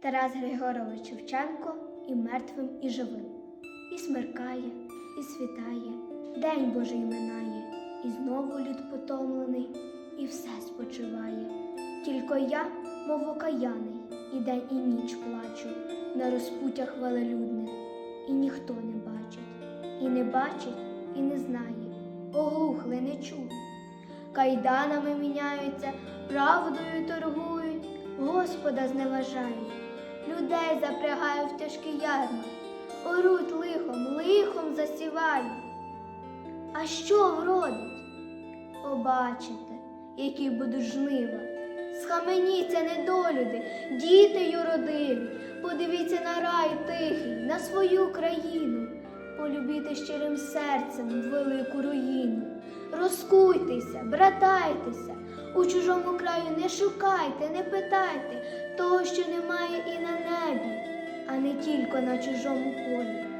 Тарас Григорович Шевченко і мертвим, і живим. І смеркає, і світає, день Божий минає, і знову люд потомлений, і все спочиває. Тільки я, мов окаяний, і день, і ніч плачу на розпуттях велелюдних, і ніхто не бачить, і не бачить, і не знає, оглухли не чують. Кайданами міняються, правдою торгують, Господа зневажають, людей запрягають в тяжкі ярма, оруть лихом, лихом засівають. А що вродить? Побачите, які будуть жнива. Схаменіться, недолюди, діти юродиві, подивіться на рай тихий, на свою країну, полюбіте щирим серцем велику руїну. Розкуйтеся, братайтеся, у чужому краю не шукайте, не питайте що немає і на небі, а не тільки на чужому полі.